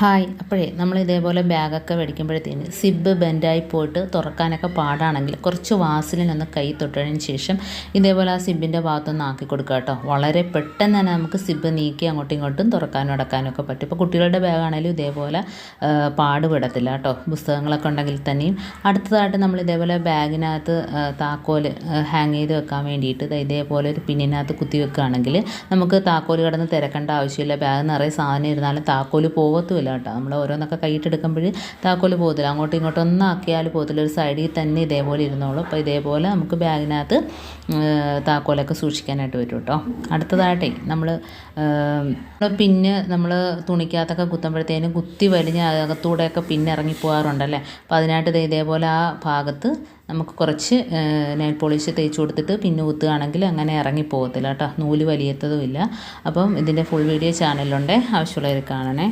Hi. അപ്പോഴേ നമ്മൾ ഇതേപോലെ ബാഗൊക്കെ മേടിക്കുമ്പോഴത്തേന് സിബ് ബെൻഡായി പോയിട്ട് തുറക്കാനൊക്കെ പാടാണെങ്കിൽ കുറച്ച് വാസിലിനൊന്ന് കൈ തൊട്ടതിന് ശേഷം ഇതേപോലെ ആ സിബിന്റെ ഭാഗത്തൊന്ന് ആക്കി കൊടുക്കുക കേട്ടോ. വളരെ പെട്ടെന്ന് തന്നെ നമുക്ക് സിബ് നീക്കി അങ്ങോട്ടും ഇങ്ങോട്ടും തുറക്കാനും അടക്കാനും ഒക്കെ പറ്റും. ഇപ്പോൾ കുട്ടികളുടെ ബാഗാണെങ്കിലും ഇതേപോലെ പാട് പാടുപെടത്തില്ല കേട്ടോ. പുസ്തകങ്ങളൊക്കെ ഉണ്ടെങ്കിൽ തന്നെയും. അടുത്തതായിട്ട് നമ്മൾ ഇതേപോലെ ബാഗിനകത്ത് താക്കോൽ ഹാങ് ചെയ്ത് വെക്കാൻ വേണ്ടിയിട്ട് ഇതേപോലെ ഒരു പിന്നിനകത്ത് കുത്തി വെക്കുകയാണെങ്കിൽ നമുക്ക് താക്കോൽ കിടന്ന് തിരക്കേണ്ട ആവശ്യമില്ല. ബാഗ് നിറയെ സാധനം ഇരുന്നാലും താക്കോൽ പോകത്തുമില്ല കേട്ടോ നമ്മൾ ഓരോന്നൊക്കെ കൈയിട്ടെടുക്കുമ്പോൾ താക്കോൽ പോകത്തില്ല അങ്ങോട്ടും ഇങ്ങോട്ടും ഒന്നും ആക്കിയാൽ പോകത്തില്ല ഒരു സൈഡിൽ തന്നെ ഇതേപോലെ ഇരുന്നോളൂ. അപ്പോൾ ഇതേപോലെ നമുക്ക് ബാഗിനകത്ത് താക്കോലൊക്കെ സൂക്ഷിക്കാനായിട്ട് പറ്റും കേട്ടോ അടുത്തതായിട്ടേ നമ്മൾ പിന്നെ നമ്മൾ തുണിക്കകത്തൊക്കെ കുത്തുമ്പോഴത്തേനും കുത്തി വലിഞ്ഞ് അകത്തൂടെയൊക്കെ പിന്നെ ഇറങ്ങി പോകാറുണ്ടല്ലേ അപ്പോൾ അതിനായിട്ട് ഇതേപോലെ ആ ഭാഗത്ത് നമുക്ക് കുറച്ച് നെയിൽ പോളിഷ് തേച്ച് കൊടുത്തിട്ട് പിന്നെ കുത്തുകയാണെങ്കിൽ അങ്ങനെ ഇറങ്ങി പോകത്തില്ല കേട്ടോ നൂൽ വലിയത്തതും ഇല്ല. അപ്പം ഇതിന്റെ ഫുൾ വീഡിയോ ചാനലുണ്ട് ആവശ്യമുള്ളവർ കാണണേ.